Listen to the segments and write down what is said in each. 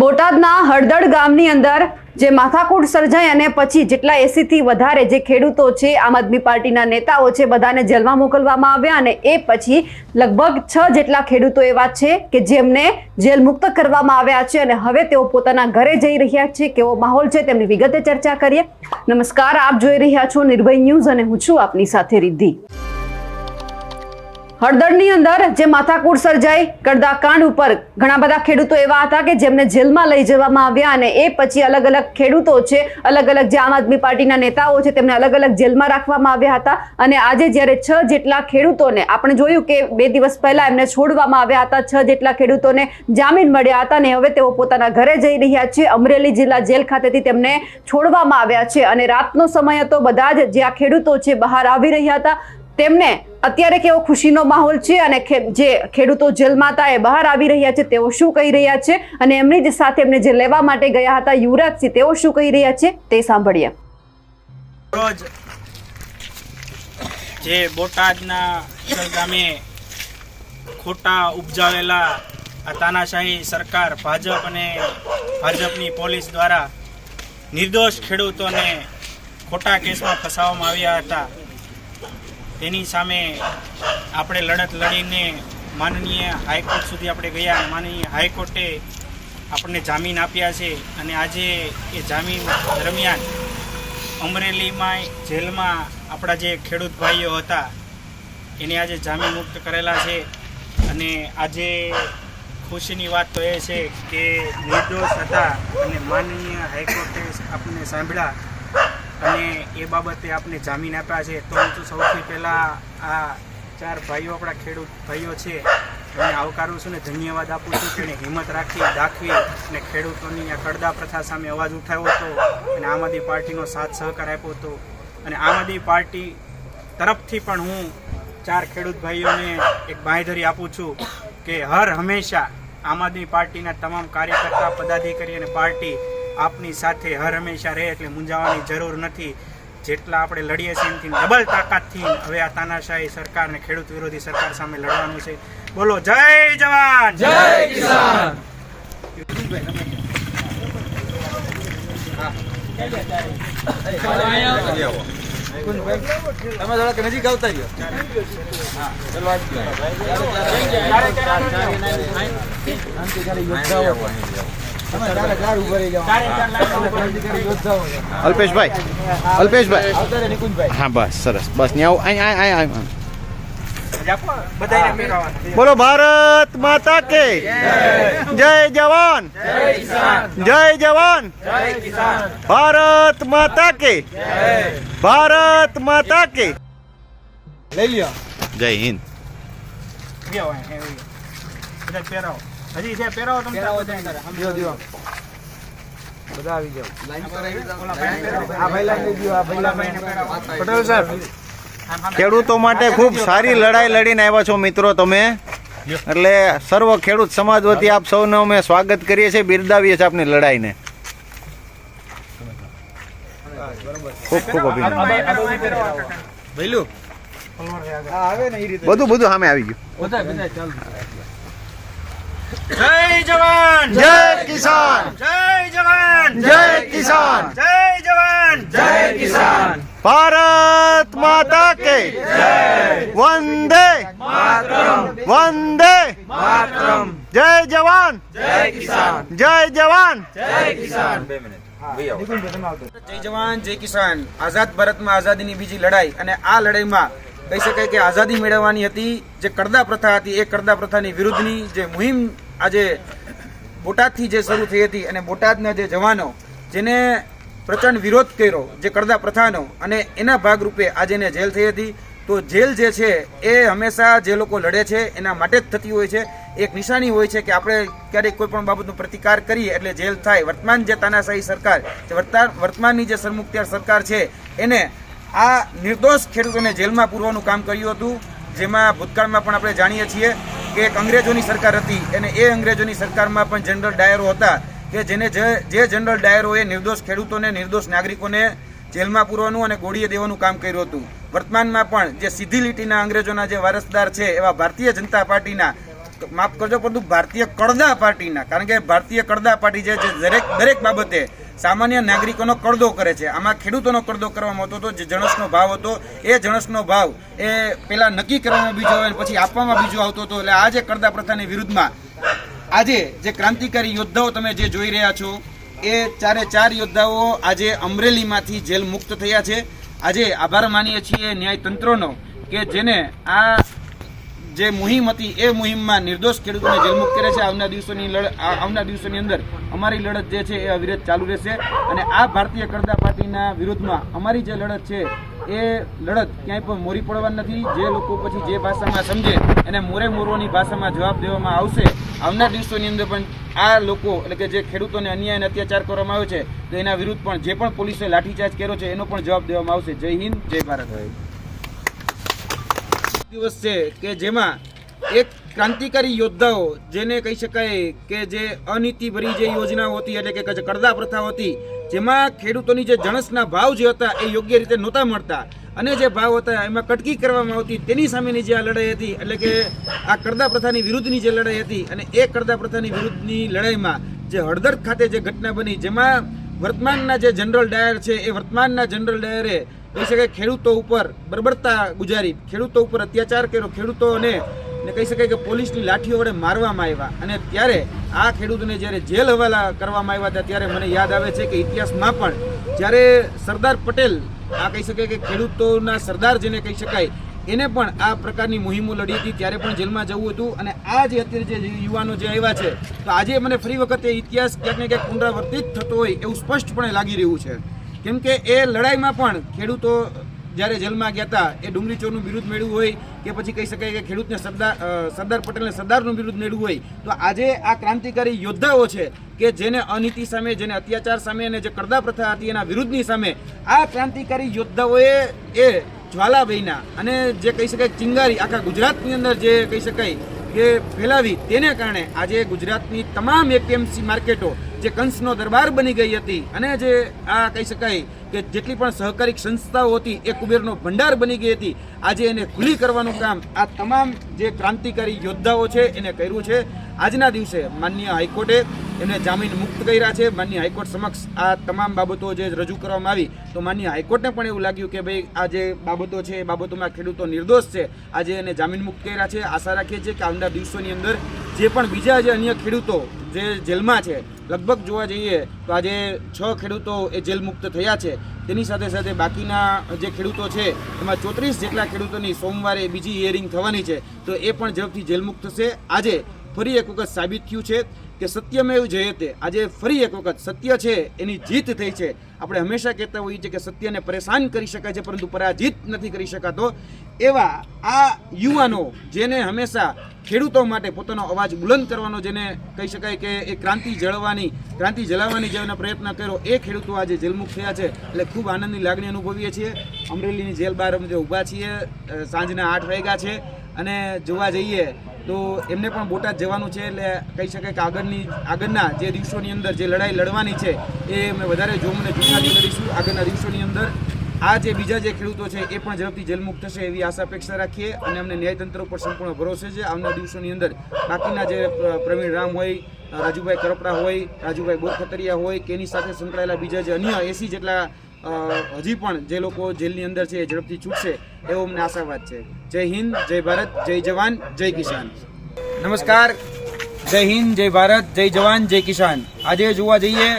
બોટાદના હળદડ ગામની અંદર જે માથાકૂટ સર્જાઈ અને પછી જેટલા એસીથી વધારે જે ખેડૂતો છે, આમ આદમી પાર્ટીના નેતાઓ છે, બધાને જેલમાં મોકલવામાં આવ્યા અને એ પછી લગભગ છ જેટલા ખેડૂતો એવા છે કે જેમને જેલ મુક્ત કરવામાં આવ્યા છે અને હવે તેઓ પોતાના ઘરે જઈ રહ્યા છે, કેવો માહોલ છે તેમની વિગતે ચર્ચા કરીએ. નમસ્કાર, આપ જોઈ રહ્યા છો નિર્ભય ન્યૂઝ અને હું છું આપની સાથે રિદ્ધિ. હળદરની અંદર જે માથાકૂટ સર્જાઈ કડદાકાંડ ઉપર ઘણા બધા ખેડૂતો એવા હતા કે જેમને જેલમાં લઈ જવામાં આવ્યા અને એ પછી અલગ અલગ ખેડૂતો છે, અલગ અલગ જે આમ આદમી પાર્ટીના નેતાઓ છે, તેમને અલગ અલગ જેલમાં રાખવામાં આવ્યા હતા. અને આજે જ્યારે છ જેટલા ખેડૂતોને આપણે જોયું કે બે દિવસ પહેલા એમને છોડવામાં આવ્યા હતા, છ જેટલા ખેડૂતોને જામીન મળ્યા હતા અને હવે તેઓ પોતાના ઘરે જઈ રહ્યા છે. અમરેલી જિલ્લા જેલ ખાતેથી તેમને છોડવામાં આવ્યા છે. અને રાતનો સમય હતો, બધા જ જે આ ખેડૂતો છે બહાર આવી રહ્યા હતા. તેમને અત્યારે કેવો ખુશીનો માહોલ છે અને જે ખેડૂતો જેલમાં હતા એ બહાર આવી રહ્યા છે, તેઓ શું કહી રહ્યા છે? અને એમની જ સાથે એમને જે લેવા માટે ગયા હતા યુવરાજસિંહ તેઓ શું કહી રહ્યા છે? તે સાંભળીએ. જે બોટાદના ગામે ખોટા ઉપજાવેલા આ તાનાશાહી સરકાર, ભાજપ અને ભાજપની પોલીસ દ્વારા નિર્દોષ ખેડૂતોને ખોટા કેસમાં ફસાવવામાં આવ્યા હતા. તેની સામે આપણે લડત લડીને માનનીય હાઈકોર્ટ સુધી આપણે ગયા માનનીય હાઈકોર્ટે આપણને જામીન આપ્યા છે અને આજે એ જામીન દરમિયાન અમરેલીમાં જેલમાં આપણા જે ખેડૂત ભાઈઓ હતા, એને આજે જામીન મુક્ત કરેલા છે અને આજે ખુશીની વાત તો એ છે કે નિર્દોષ હતા અને માનનીય હાઈકોર્ટે આપણને સાંભળ્યા અને એ બાબતે આપને જામીન આપ્યા છે. તો હું સૌથી પહેલાં આ ચાર ભાઈઓ આપણા ખેડૂત ભાઈઓ છે, એમને આવકારું છું ને ધન્યવાદ આપું છું. કે એને હિંમત રાખી, દાખવી અને ખેડૂતોની આ કડદા પ્રથા સામે અવાજ ઉઠાવ્યો હતો અને આમ આદમી પાર્ટીનો સાથ સહકાર આપ્યો હતો. અને આમ આદમી પાર્ટી તરફથી પણ હું ચાર ખેડૂત ભાઈઓને એક બાંયધરી આપું છું કે હર હંમેશા આમ આદમી પાર્ટીના તમામ કાર્યકર્તા, પદાધિકારી અને પાર્ટી આપની સાથે હર હંમેશા રહે એટલે મૂંઝાવાની જરૂર નથી જેટલા આપણે લડીએ છીએ એમથી ડબલ તાકાતથી હવે આ તાનાશાહી સરકાર ને ખેડૂત વિરોધી સરકાર સામે લડવાનું છે બોલો જય જવાન જય કિસાન તમે થોડાક નજીક આવતા રહ્યો અલ્પેશભાઈ. અલ્પેશભાઈ. હા બસ સરસ. બસ બોલો ભારત માતા કે? જય જવાન. જય જવાન. ભારત માતા કે? ભારત માતા કે? લઈ લ્યો. જય હિન્દ. બધા પહેરાવો. હજી છે પહેરાવો તમે. દિયો દિયો. બધા આવી જાવ ઓલા ભાઈને પહેરાવો. આ ભાઈ લાઈન દો આ ભાઈ ઓલા પટેલ સાહેબ. ખેડૂતો માટે ખૂબ સારી લડાઈ લડીને આવ્યા છો મિત્રો તમે. એટલે સર્વ ખેડૂત સમાજ વતી આપ સૌને અમે સ્વાગત કરીએ છીએ. બિરદાવીએ છીએ આપની લડાઈને. ખૂબ ખૂબ અભિનંદન. ભઈલું હા આવે ને એ રીતે. બધું બધું સામે આવી ગયું. બધા બધા ચાલુ. જય જવાન! જય કિસાન! જય જવાન! જય કિસાન! જય જવાન! જય કિસાન! ભારત માતા કે વંદે વંદે જય જવાન! જય જવાન! નિકુંજભાઈ તમે આવતો જય જવાન જય કિસાન. આઝાદ ભારતમાં આઝાદીની બીજી લડાઈ અને આ લડાઈમાં કહી શકાય કે આઝાદી મેળવવાની હતી, જે કરદા પ્રથા હતી, એ કરદા પ્રથાની વિરુદ્ધની જે મુહિમ આજે બોટાદથી જે શરૂ થઈ હતી અને બોટાદના જે જવાનો, જેને પ્રચંડ વિરોધ કર્યો જે કરદા પ્રથાનો અને એના ભાગરૂપે આજે એને જેલ થઈ હતી, તો જેલ જે છે એ હંમેશા જે લોકો લડે છે, એના માટે જ થતી હોય છે. એક નિશાની હોય છે કે આપણે ક્યારેક કોઈ પણ બાબતનો પ્રતિકાર કરીએ એટલે જેલ થાય. વર્તમાન જે તાનાશાહી સરકાર, જે વર્તમાનની જે સરમુખત્યાર સરકાર છે, એને આ નિર્દોષ ખેડૂતોને જેલમાં પૂરવાનું કામ કર્યું હતું, જેમાં ભૂતકાળમાં પણ આપણે જાણીએ છીએ કે એક અંગ્રેજોની સરકાર હતી અને એ અંગ્રેજોની સરકારમાં પણ જનરલ ડાયરો હતા કે જેને જે જનરલ ડાયરોએ નિર્દોષ ખેડૂતોને, નિર્દોષ નાગરિકોને જેલમાં પૂરવાનું અને ગોળીએ દેવાનું કામ કર્યું હતું. વર્તમાનમાં પણ જે સીધી લીટીના અંગ્રેજોના જે વારસદાર છે એવા ભારતીય જનતા પાર્ટીના, માફ કરજો, પરંતુ ભારતીય કડદા પાર્ટીના, કારણ કે ભારતીય કડદા પાર્ટી છે જે દરેક દરેક બાબતે સામાન્ય નાગરિકોનો કડદો કરે છે. આમાં ખેડૂતોનો કડદો કરવામાં આવતો હતો, જે જણસનો ભાવ હતો, એ જણસનો ભાવ એ પહેલાં નક્કી કરવામાં બીજો આવે પછી આપવામાં બીજો આવતો હતો. એટલે આ જે પ્રથાની વિરુદ્ધમાં આજે જે ક્રાંતિકારી યોદ્ધાઓ તમે જે જોઈ રહ્યા છો, એ ચારે ચાર યોદ્ધાઓ આજે અમરેલીમાંથી જેલ મુક્ત થયા છે. આજે આભાર માનીએ છીએ ન્યાયતંત્રનો કે જેને આ જે મુહિમ હતી, એ મુહિમમાં નિર્દોષ ખેડૂતોને જેલમુક્ત કરે છે. આવનાર દિવસોની લડ આવનાર દિવસોની અંદર અમારી લડત જે છે, એ અવિરત ચાલુ રહેશે. અને આ ભારતીય કરતા પાર્ટીના વિરુદ્ધમાં અમારી જે લડત છે, એ લડત ક્યાંય પણ મોરી પડવા નથી. જે લોકો પછી જે ભાષામાં સમજે, એને મોરે મોરવાની ભાષામાં જવાબ દેવામાં આવશે. આવનાર દિવસોની અંદર પણ આ લોકો, એટલે કે જે ખેડૂતોને અન્યાય અને અત્યાચાર કરવામાં આવ્યો છે, તો એના વિરુદ્ધ પણ જે પણ પોલીસે લાઠીચાર્જ કર્યો છે, એનો પણ જવાબ દેવામાં આવશે. જય હિન્દ, જય ભારત. દિવસ છે કે જેમાં એક ક્રાંતિકારી યોદ્ધાઓ જેને કહી શકાય કે જે અનીતિભરી જે યોજનાઓ હતી એટલે કે કરદા પ્રથા હતી, જેમાં ખેડૂતોની જે જણસના ભાવ જે હતા એ યોગ્ય રીતે નહોતા મળતા અને જે ભાવ હતા એમાં કટકી કરવામાં આવતી તેની સામેની જે આ લડાઈ હતી એટલે કે આ કરદા પ્રથાની વિરુદ્ધની જે લડાઈ હતી અને એ કરદા પ્રથાની વિરુદ્ધની લડાઈમાં જે હળદર ખાતે જે ઘટના બની, જેમાં વર્તમાનના જે જનરલ ડાયર છે એ વર્તમાનના જનરલ ડાયરે કહી શકાય ખેડૂતો ઉપર બરબડતા ગુજારી, ખેડૂતો ઉપર અત્યાચાર કર્યો, ખેડૂતોને ને કહી શકાય કે પોલીસની લાઠીઓ વડે મારવામાં આવ્યા. અને ત્યારે આ ખેડૂતને જ્યારે જેલ હવાલા કરવામાં આવ્યા હતા, ત્યારે મને યાદ આવે છે કે ઇતિહાસમાં પણ જ્યારે સરદાર પટેલ, આ કહી શકાય કે ખેડૂતોના સરદાર જેને કહી શકાય, એને પણ આ પ્રકારની મુહિમો લડી હતી, ત્યારે પણ જેલમાં જવું હતું. અને આ જે અત્યારે જે યુવાનો જે આવ્યા છે, તો આજે મને ફરી વખત ઇતિહાસ ક્યાંક ને ક્યાંક પુનરાવર્તિત થતો હોય એવું સ્પષ્ટપણે લાગી રહ્યું છે. કેમ કે એ લડાઈમાં પણ ખેડૂતો જ્યારે જેલમાં ગયા હતા, એ ડુંગળી ચોરનું વિરુદ્ધ મેળવ્યું હોય કે પછી કહી શકાય કે ખેડૂતને સરદાર સરદાર પટેલને સરદારનું વિરુદ્ધ મેળવ્યું હોય, તો આજે આ ક્રાંતિકારી યોદ્ધાઓ છે કે જેને અનીતિ સામે, જેને અત્યાચાર સામે અને જે કરદા પ્રથા હતી એના વિરુદ્ધની સામે, આ ક્રાંતિકારી યોદ્ધાઓએ એ જ્વાલાભાઈના અને જે કહી શકાય ચિંગારી, આખા ગુજરાતની અંદર જે કહી શકાય કે ફેલાવી તેને કારણે આજે ગુજરાતની તમામ એપીએમસી માર્કેટો જે કંસનો દરબાર બની ગઈ હતી અને જે આ કહી શકાય કે જેટલી પણ સહકારી સંસ્થાઓ હતી, એ કુબેરનો ભંડાર બની ગઈ હતી. આજે એને ખુલ્લી કરવાનું કામ આ તમામ જે ક્રાંતિકારી યોદ્ધાઓ છે, એને કર્યું છે. આજના દિવસે માન્ય હાઈકોર્ટે એમને જામીન મુક્ત કર્યા છે. માન્ય હાઈકોર્ટ સમક્ષ આ તમામ બાબતો જે રજૂ કરવામાં આવી, તો માન્ય હાઈકોર્ટને પણ એવું લાગ્યું કે ભાઈ, આ જે બાબતો છે, એ બાબતોમાં ખેડૂતો નિર્દોષ છે. આજે એને જામીન મુક્ત કર્યા છે. આશા રાખીએ છીએ કે આવનાર દિવસોની અંદર જે પણ બીજા જે અન્ય ખેડૂતો જે જેલમાં છે, લગભગ જોવા જઈએ, તો આજે છ ખેડૂતો એ જેલ મુક્ત થયા છે. તેની સાથે સાથે બાકીના જે ખેડૂતો છે, એમાં ચોત્રીસ જેટલા ખેડૂતોની સોમવારે બીજી હિયરિંગ થવાની છે. તો એ પણ ઝડપથી જેલમુક્ત થશે. આજે ફરી એક વખત સાબિત થયું છે. કે સત્યમેવ જયતે આજે ફરી એક વખત સત્ય છે, એની જીત થઈ છે. આપણે હંમેશા કહેતા હોઈએ છીએ કે સત્યને પરેશાન કરી શકાય છે, પરંતુ પરાજિત નથી કરી શકાતો. એવા આ યુવાનો જેને હંમેશા ખેડૂતો માટે પોતાનો અવાજ બુલંદ કરવાનો, જેને કહી શકાય કે એ ક્રાંતિ જળવાની, ક્રાંતિ જલાવવાની જેનો પ્રયત્ન કર્યો, એ ખેડૂતો આજે જેલમુક્ત થયા છે. એટલે ખૂબ આનંદની લાગણી અનુભવીએ છીએ. અમરેલીની જેલ બહાર અમે જે ઊભા છીએ સાંજના આઠ વાગ્યા છે. અને જોવા જઈએ તો એમને પણ બોટાદ જવાનું છે એટલે કહી શકાય કે આગળની આગળના જે દિવસોની અંદર જે લડાઈ લડવાની છે, એ અમે વધારે જોમને જૂનાથી લડીશું આગળના દિવસોની અંદર આ જે બીજા જે ખેડૂતો છે, એ પણ ઝડપથી જેલમુક્ત થશે એવી આશા અપેક્ષા રાખીએ અને અમને ન્યાયતંત્ર ઉપર સંપૂર્ણ ભરોસો છે. આવનાર દિવસોની અંદર બાકીના જે પ્રવીણ રામ હોય, રાજુભાઈ કરપડા હોય, રાજુભાઈ બોરખતરિયા હોય કે એની સાથે સંકળાયેલા બીજા જે અન્ય એસી જેટલા હજી પણ જે લોકો જેલની અંદર છે એ ઝડપથી છૂટશે એવો અમને આશાવાદ છે. જય હિન્દ, જય ભારત, જય જવાન, જય કિસાન. નમસ્કાર. જય હિન્દ, જય ભારત, જય જવાન, જય કિસાન. આજે જોવા જઈએ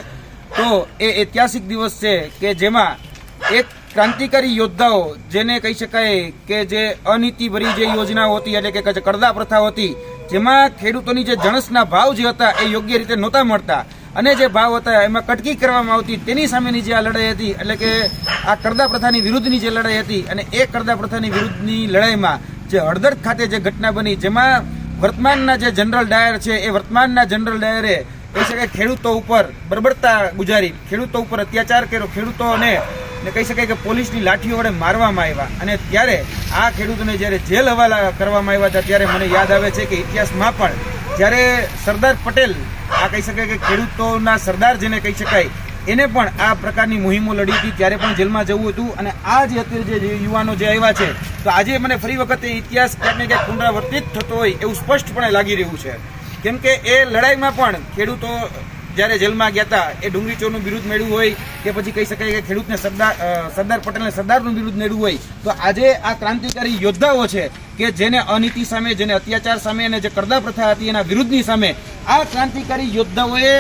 તો એ ઐતિહાસિક દિવસ છે કે જેમાં એક ક્રાંતિકારી યોદ્ધાઓ, જેને કહી શકાય કે જે અનીતિભરી જે યોજનાઓ હતી એટલે કે કરદા પ્રથાઓ હતી, જેમાં ખેડૂતોની જે જણસના ભાવ જે હતા એ યોગ્ય રીતે નહોતા મળતા. અને જે ભાવ હતા, એમાં કટકી કરવામાં આવતી, તેની સામેની જે આ લડાઈ હતી, એટલે કે આ કરદા પ્રથાની વિરુદ્ધની જે લડાઈ હતી અને એ કરદા પ્રથાની વિરુદ્ધની લડાઈમાં જે હળદર ખાતે જે ઘટના બની, જેમાં વર્તમાનના જે જનરલ ડાયર છે, એ વર્તમાનના જનરલ ડાયરે કહી શકાય ખેડૂતો ઉપર બરબરતા ગુજારી, ખેડૂતો ઉપર અત્યાચાર કર્યો, ખેડૂતોને ને કહી શકાય કે પોલીસની લાઠીઓ વડે મારવામાં આવ્યા. અને ત્યારે આ ખેડૂતોને જ્યારે જેલ હવાલા કરવામાં આવ્યા હતા, ત્યારે મને યાદ આવે છે કે ઇતિહાસમાં પણ જ્યારે સરદાર પટેલ આ કહી શકાય કે ખેડૂતોના સરદાર જેને કહી શકાય, એને પણ આ પ્રકારની મુહિમો લડી હતી, ત્યારે પણ જેલમાં જવું હતું. અને આ જે અત્યારે જે યુવાનો જે આવ્યા છે, તો આજે મને ફરી વખતે ઇતિહાસ ક્યાંક ને ક્યાંક પુનરાવર્તિત થતો હોય એવું સ્પષ્ટપણે લાગી રહ્યું છે. કેમ કે એ લડાઈમાં પણ ખેડૂતો જ્યારે જેલમાં ગયા હતા, એ ડુંગળી ચોરનું વિરુદ્ધ મેળવ્યું હોય કે પછી કહી શકાય કે ખેડૂતને સરદાર સરદાર પટેલને સરદારનું વિરુદ્ધ મેળવ્યું હોય, તો આજે આ ક્રાંતિકારી યોદ્ધાઓ છે કે જેને અનીતિ સામે, જેને અત્યાચાર સામે અને જે કરદા પ્રથા હતી એના વિરુદ્ધની સામે, આ ક્રાંતિકારી યોદ્ધાઓએ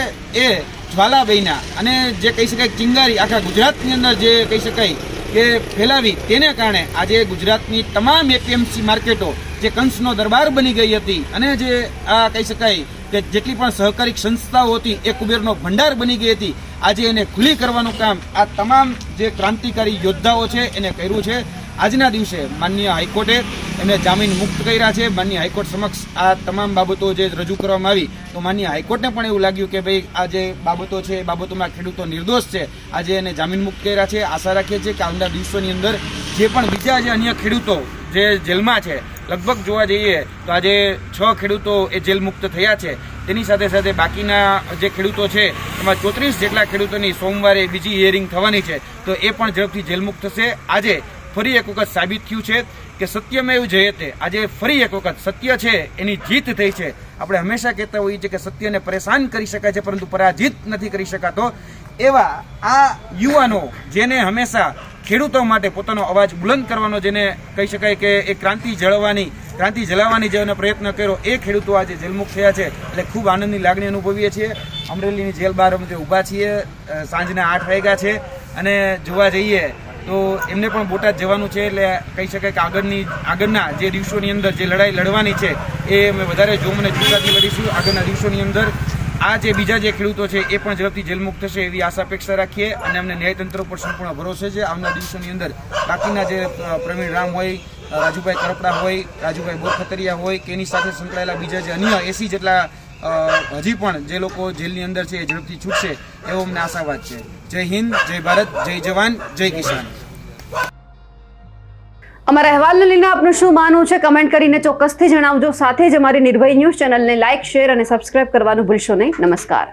એ જ્વાલાબેના અને જે કહી શકાય ચિંગારી, આખા ગુજરાતની અંદર જે કહી શકાય કે ફેલાવી, તેને કારણે આજે ગુજરાતની તમામ એપીએમસી માર્કેટો જે કંસનો દરબાર બની ગઈ હતી અને જે આ કહી શકાય કે જેટલી પણ સહકારી સંસ્થાઓ હતી, એ કુબેરનો ભંડાર બની ગઈ હતી. આજે એને ખુલ્લી કરવાનું કામ આ તમામ જે ક્રાંતિકારી યોદ્ધાઓ છે, એને કર્યું છે. આજના દિવસે માનનીય હાઈકોર્ટે એમને જામીન મુક્ત કર્યા છે. માનનીય હાઈકોર્ટ સમક્ષ આ તમામ બાબતો જે રજૂ કરવામાં આવી, તો માનનીય હાઈકોર્ટને પણ એવું લાગ્યું કે ભાઈ, આ જે બાબતો છે, એ બાબતોમાં ખેડૂતો નિર્દોષ છે. આજે એને જામીન મુક્ત કર્યા છે. આશા રાખીએ છીએ કે આવનાર દિવસોની અંદર જે પણ બીજા જે અન્ય ખેડૂતો જે જેલમાં છે, લગભગ જોવા જઈએ તો આજે છ ખેડૂતો એ જેલ મુક્ત થયા છે. તેની સાથે સાથે બાકીના જે ખેડૂતો છે, એમાં ચોત્રીસ જેટલા ખેડૂતોની સોમવારે બીજી હિયરિંગ થવાની છે. તો એ પણ ઝડપથી જેલમુક્ત થશે. આજે ફરી એક વખત સાબિત થયું છે કે સત્યમેવ જયતે આજે ફરી એક વખત સત્ય છે, એની જીત થઈ છે. આપણે હંમેશા કહેતા હોઈએ છીએ કે સત્યને પરેશાન કરી શકાય છે, પરંતુ પરાજિત નથી કરી શકાતો. એવા આ યુવાનો જેને હંમેશા ખેડૂતો માટે પોતાનો અવાજ બુલંદ કરવાનો, જેને કહી શકાય કે એ ક્રાંતિ જળવાની, ક્રાંતિ જલાવવાની જેનો પ્રયત્ન કર્યો, એ ખેડૂતો આજે જેલમુક્ત થયા છે. એટલે ખૂબ આનંદની લાગણી અનુભવીએ છીએ. અમરેલીની જેલ બહાર અમે ઊભા છીએ સાંજના આઠ વાગ્યા છે. અને જોવા જઈએ તો એમને પણ બોટાદ જવાનું છે એટલે કહી શકાય કે આગળની આગળના જે દિવસોની અંદર જે લડાઈ લડવાની છે, એ અમે વધારે જોમ અને જુસ્સાથી લડીશું. આગળના દિવસોની અંદર આ જે બીજા જે ખેડૂતો છે, એ પણ ઝડપથી જેલમુક્ત થશે એવી આશા અપેક્ષા રાખીએ અને અમને ન્યાયતંત્ર પર સંપૂર્ણ ભરોસો છે. આવનાર દિવસોની અંદર બાકીના જે પ્રવીણ રામ હોય રાજુભાઈ કરપડા હોય, રાજુભાઈ બોરખતરિયા હોય કે એની સાથે સંકળાયેલા બીજા જે અન્ય એસી જેટલા હજી પણ જે લોકો જેલની અંદર છે, એ ઝડપથી છૂટશે, એવો અમને આશાવાદ છે. જય હિન્દ, જય ભારત, જય જવાન, જય કિસાન. અમારા અહેવાલને લઈને આપનું શું માનવું છે? કમેન્ટ કરીને ચોક્કસથી જણાવજો. સાથે જ અમારી નિર્ભય ન્યૂઝ ચેનલને લાઇક શેર અને સબસ્ક્રાઇબ કરવાનું ભૂલશો નહીં. નમસ્કાર.